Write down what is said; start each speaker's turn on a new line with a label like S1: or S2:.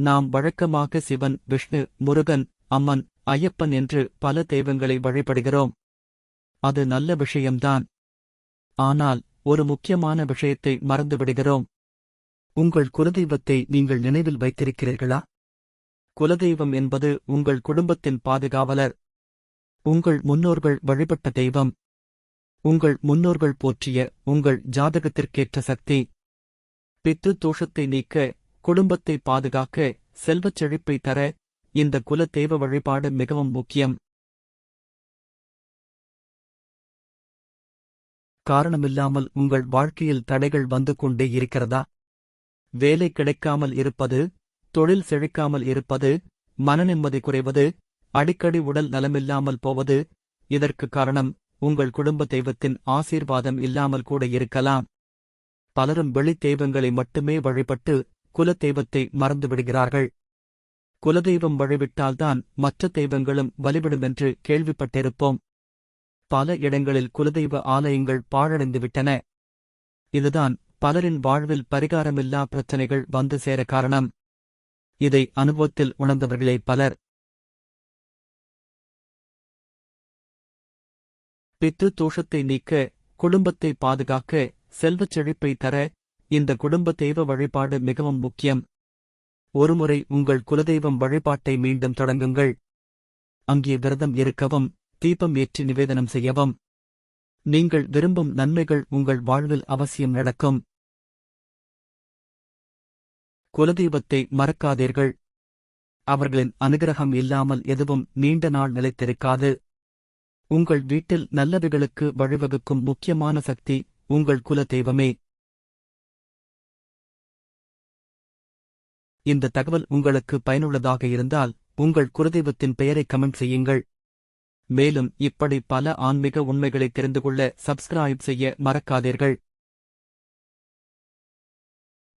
S1: நாம் வழக்கமாக சிவன் விஷ்ணு முருகன் அம்மன் ஐயப்பன் என்று பல தெய்வங்களை வழிபடுகிறோம். அது நல்ல விஷயம்தான். ஆனால் ஒரு முக்கியமான விஷயத்தை மறந்துவிடுகிறோம். உங்கள் குலதெய்வத்தை நீங்கள் நினைவில் வைத்திருக்கிறீர்களா? குலதெய்வம் என்பது உங்கள் குடும்பத்தின் பாதுகாவலர். உங்கள் முன்னோர்கள் வழிபட்ட தெய்வம். உங்கள் முன்னோர்கள் போற்றிய உங்கள் ஜாதகத்திற்கேற்ற சக்தி. பித்து தோஷத்தை நீக்க குடும்பத்தை பாதுகாக்க செல்வச் செழிப்பை தர இந்த குல தெய்வ வழிபாடு மிகவும் முக்கியம். காரணமில்லாமல் உங்கள் வாழ்க்கையில் தடைகள் வந்து கொண்டே இருக்கிறதா? வேலை கிடைக்காமல் இருப்பது தொழில் செழிக்காமல் இருப்பது மனநிம்மதி குறைவது அடிக்கடி உடல் நலமில்லாமல் போவது இதற்கு காரணம் உங்கள் குடும்ப தெய்வத்தின் ஆசீர்வாதம் இல்லாமல் கூட இருக்கலாம். பலரும் வெளித் தெய்வங்களை மட்டுமே வழிபட்டு குலதெய்வத்தை மறந்துவிடுகிறார்கள். குலதெய்வம் வழிவிட்டால்தான் மற்ற தெய்வங்களும் வழிபடுமென்று கேள்விப்பட்டிருப்போம். பல இடங்களில் குலதெய்வ ஆலயங்கள் பாழடைந்துவிட்டன. இதுதான் பலரின் வாழ்வில் பரிகாரமில்லா பிரச்சனைகள் வந்து சேர காரணம். இதை அனுபவத்தில் உணர்ந்தவர்களே பலர். பித்து தோஷத்தை நீக்க குடும்பத்தை பாதுகாக்க செல்வச் செழிப்பை தர இந்த குடும்ப தெய்வ வழிபாடு மிகவும் முக்கியம். ஒருமுறை உங்கள் குலதெய்வம் வழிபாட்டை மீண்டும் தொடங்குங்கள். அங்கே விரதம் இருக்கவும் தீபம் ஏற்றி நிவேதனம் செய்யவும். நீங்கள் விரும்பும் நன்மைகள் உங்கள் வாழ்வில் அவசியம் நடக்கும். குலதெய்வத்தை மறக்காதீர்கள். அவர்களின் அனுகிரகம் இல்லாமல் எதுவும் நீண்ட நாள் நிலைத்திருக்காது. உங்கள் வீட்டில் நல்லவைகளுக்கு வழிவகுக்கும் முக்கியமான சக்தி உங்கள் குல தெய்வமே இந்த தகவல் உங்களுக்கு பயனுள்ளதாக இருந்தால் உங்கள் குலதெய்வத்தின் பெயரை கமெண்ட் செய்யுங்கள். மேலும் இப்படி பல ஆன்மீக உண்மைகளை தெரிந்து கொள்ள சப்ஸ்கிரைப் செய்ய மறக்காதீர்கள்.